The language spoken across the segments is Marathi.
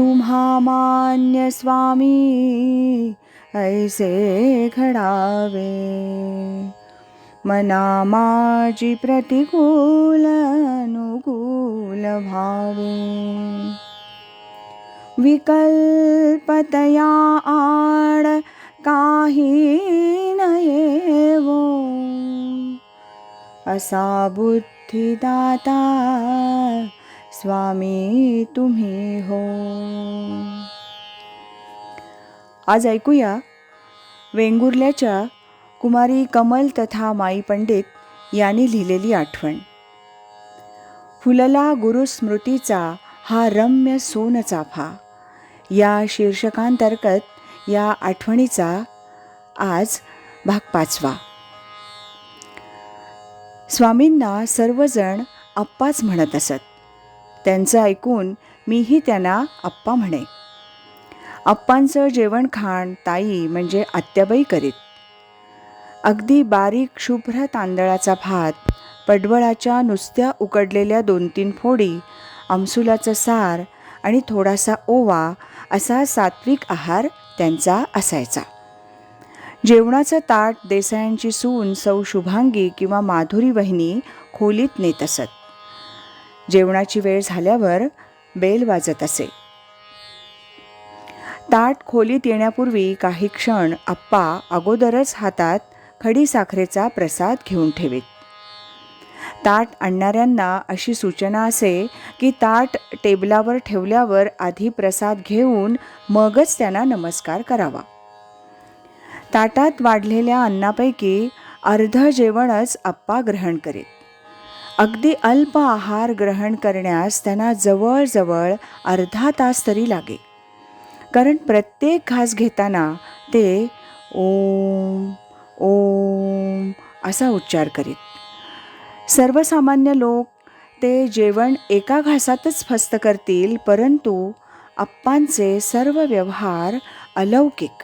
तुम्हा मान्य स्वामी ऐसे घडावे मना माझी प्रतिकूल अनुकूल भावे। विकल्पतया आड काही नयेवो। असा बुद्धिदाता स्वामी तुम्ही हो. आज ऐकूया वेंगुर्ल्याच्या कुमारी कमल तथा माई पंडित यांनी लिहिलेली आठवण. फुलला गुरुस्मृतीचा हा रम्य सोनचाफा या शीर्षकांतर्गत या आठवणीचा आज भाग पाचवा. स्वामींना सर्वजण आप्पाच म्हणत असत. त्यांचं ऐकून मीही त्यांना अप्पा म्हणे. अप्पांचं जेवण खाण ताई म्हणजे आत्याबाई करीत. अगदी बारीक शुभ्र तांदळाचा भात पडवळाच्या नुसत्या उकडलेल्या दोन तीन फोडी आमसुलाचं सार आणि थोडासा ओवा असा सात्विक आहार त्यांचा असायचा. जेवणाचं ताट देसायांची सून सौ शुभांगी किंवा माधुरी वहिनी खोलीत नेत असत. जेवणाची वेळ झाल्यावर बेल वाजत असे. ताट खोलीत येण्यापूर्वी काही क्षण आप्पा अगोदरच हातात खडीसाखरेचा प्रसाद घेऊन ठेवीत. ताट आणणाऱ्यांना अशी सूचना असे की ताट टेबलावर ठेवल्यावर आधी प्रसाद घेऊन मगच त्यांना नमस्कार करावा. ताटात वाढलेल्या अन्नापैकी अर्ध जेवणच आप्पा ग्रहण करीत. अगदी अल्प आहार ग्रहण करण्यास त्यांना जवळजवळ अर्धा तास तरी लागे. कारण प्रत्येक घास घेताना ते ओम ओम असा उच्चार करीत. सर्वसामान्य लोक ते जेवण एका घासातच फस्त करतील परंतु अप्पांचे सर्व व्यवहार अलौकिक.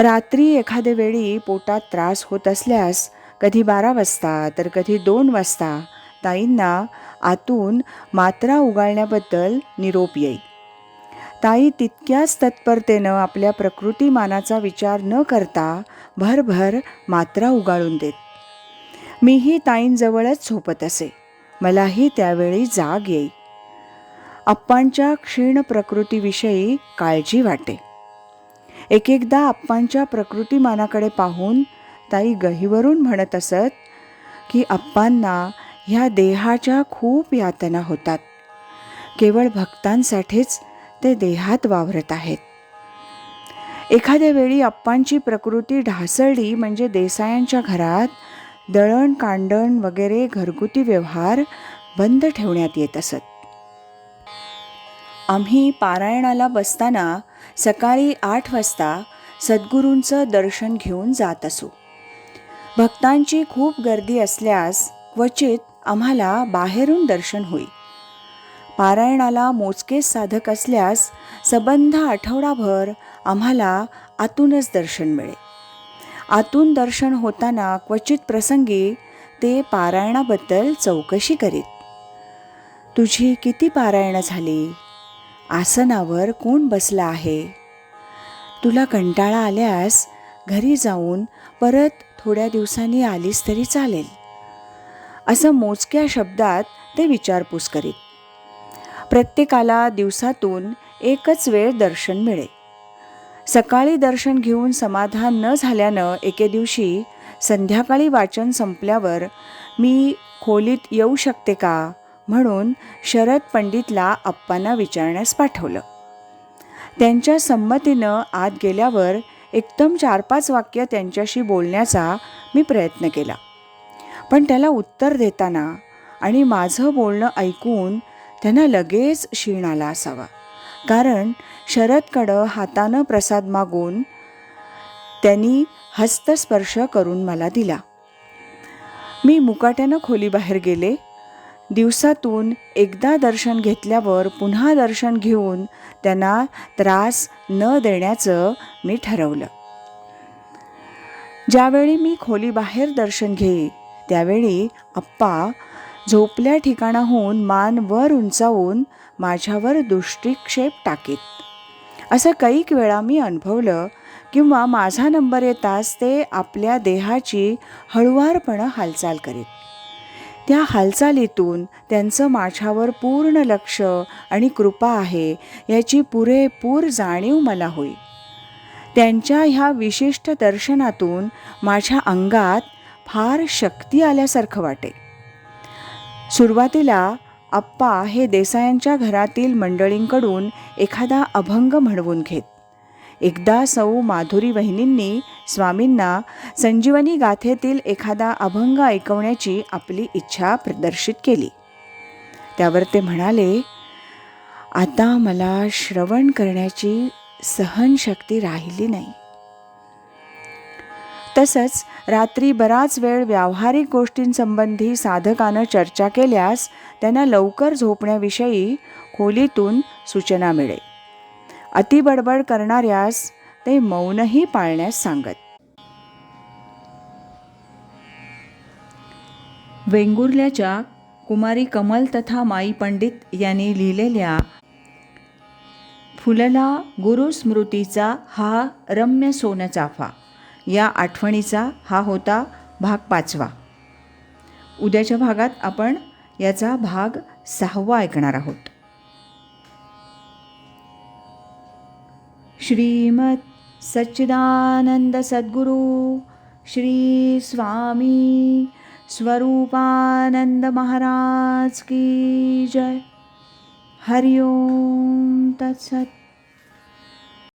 रात्री एखाद्या वेळी पोटात त्रास होत असल्यास कधी बारा वाजता तर कधी दोन वाजता. ताईंना आतून मात्रा उगाळण्याबद्दल निरोप येईल. ताई तितक्याच तत्परतेनं आपल्या प्रकृतीमानाचा विचार न करता भरभर मात्रा उगाळून देत. मीही ताईंजवळच झोपत असे. मलाही त्यावेळी जाग येई अप्पांच्या क्षीण प्रकृतीविषयी काळजी वाटे. एक एकदा अप्पांच्या प्रकृतीमानाकडे पाहून ताई गहीवरून म्हणत असत की अप्पांना ह्या देहाच्या खूप यातना होतात. केवळ भक्तांसाठीच ते देहात वावरत आहेत. एखाद्या वेळी अप्पांची प्रकृती ढासळली म्हणजे देसायांच्या घरात दळण कांडण वगैरे घरगुती व्यवहार बंद ठेवण्यात येत असत. आम्ही पारायणाला बसताना सकाळी आठ वाजता सद्गुरूंचं दर्शन घेऊन जात असू. भक्तांची खूप गर्दी असल्यास क्वचित आम्हाला बाहेरून दर्शन होई पारायणाला मोजकेच साधक असल्यास सबंध आठवडाभर आम्हाला आतूनच दर्शन मिळे आतून दर्शन होताना क्वचित प्रसंगी ते पारायणाबद्दल चौकशी करीत. तुझी किती पारायणं झाली? आसनावर कोण बसला आहे? तुला कंटाळा आल्यास घरी जाऊन परत थोड्या दिवसांनी आलीस तरी चालेल. असं मोजक्या शब्दात ते विचारपूस करीत. प्रत्येकाला दिवसातून एकच वेळ दर्शन मिळे. सकाळी दर्शन घेऊन समाधान न झाल्यानं एके दिवशी संध्याकाळी वाचन संपल्यावर मी खोलीत येऊ शकते का? म्हणून शरद पंडितला अप्पांना विचारण्यास पाठवलं. त्यांच्या संमतीनं आत गेल्यावर एकदम चार पाच वाक्य त्यांच्याशी बोलण्याचा मी प्रयत्न केला. पण त्याला उत्तर देताना आणि माझं बोलणं ऐकून त्यांना लगेच क्षीण आला असावा. कारण शरदकडं हातानं प्रसाद मागून त्यांनी हस्तस्पर्श करून मला दिला. मी मुकाट्यानं खोलीबाहेर गेले. दिवसातून एकदा दर्शन घेतल्यावर पुन्हा दर्शन घेऊन त्यांना त्रास न देण्याचं मी ठरवलं. ज्यावेळी मी खोलीबाहेर दर्शन घेई त्यावेळी आप्पा झोपल्या ठिकाणाहून मान वर उंचावून माझ्यावर दृष्टिक्षेप टाकीत. असं कैक वेळा मी अनुभवलं किंवा माझा नंबर येताच ते आपल्या देहाची हळुवारपणं हालचाल करीत. त्या हालचालीतून त्यांचं माझ्यावर पूर्ण लक्ष आणि कृपा आहे याची पुरेपूर जाणीव मला होई त्यांच्या ह्या विशिष्ट दर्शनातून माझ्या अंगात फार शक्ती आल्यासारखं वाटे. सुरुवातीला आप्पा हे देसायांच्या घरातील मंडळींकडून एखादा अभंग म्हणवून घेत. एकदा सौ माधुरी वहिनींनी स्वामींना संजीवनी गाथेतील एखादा अभंग ऐकवण्याची आपली इच्छा प्रदर्शित केली. त्यावर ते म्हणाले आता मला श्रवण करण्याची सहनशक्ती राहिली नाही. तसंच रात्री बराच वेळ व्यावहारिक गोष्टींसंबंधी साधकानं चर्चा केल्यास त्यांना लवकर झोपण्याविषयी खोलीतून सूचना मिळेल. अतिबडबड करणाऱ्यास ते मौनही पाळण्यास सांगत. वेंगुर्ल्याच्या कुमारी कमल तथा माई पंडित यांनी लिहिलेल्या फुलला गुरुस्मृतीचा हा रम्य सोनचाफा या आठवणीचा हा होता भाग पाचवा. उद्याच्या भागात आपण याचा भाग सहावा ऐकणार आहोत. श्रीमत् सच्चिदानन्द सद्गुरु श्री स्वामी स्वरूपानंद महाराज की जय। हरिओम तत्सत।